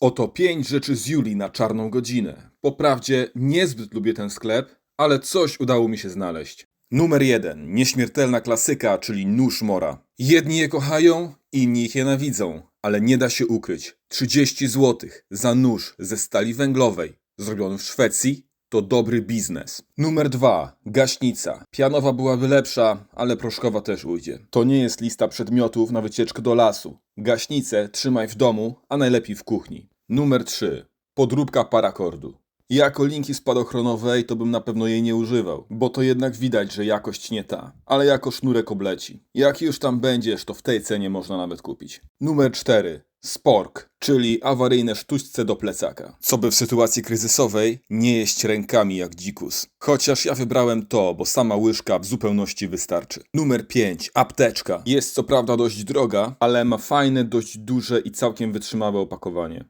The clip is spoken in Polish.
Oto pięć rzeczy z Julii na czarną godzinę. Po prawdzie niezbyt lubię ten sklep, ale coś udało mi się znaleźć. Numer jeden. Nieśmiertelna klasyka, czyli nóż mora. Jedni je kochają, inni ich nienawidzą, ale nie da się ukryć. 30 zł za nóż ze stali węglowej, zrobiony w Szwecji, to dobry biznes. Numer dwa. Gaśnica. Pianowa byłaby lepsza, ale proszkowa też ujdzie. To nie jest lista przedmiotów na wycieczkę do lasu. Gaśnicę trzymaj w domu, a najlepiej w kuchni. Numer 3. Podróbka parakordu. Jako linki spadochronowej to bym na pewno jej nie używał, bo to jednak widać, że jakość nie ta, ale jako sznurek obleci. Jak już tam będziesz, to w tej cenie można nawet kupić. Numer 4. Spork, czyli awaryjne sztućce do plecaka. Co by w sytuacji kryzysowej nie jeść rękami jak dzikus. Chociaż ja wybrałem to, bo sama łyżka w zupełności wystarczy. Numer 5. Apteczka. Jest co prawda dość droga, ale ma fajne, dość duże i całkiem wytrzymałe opakowanie.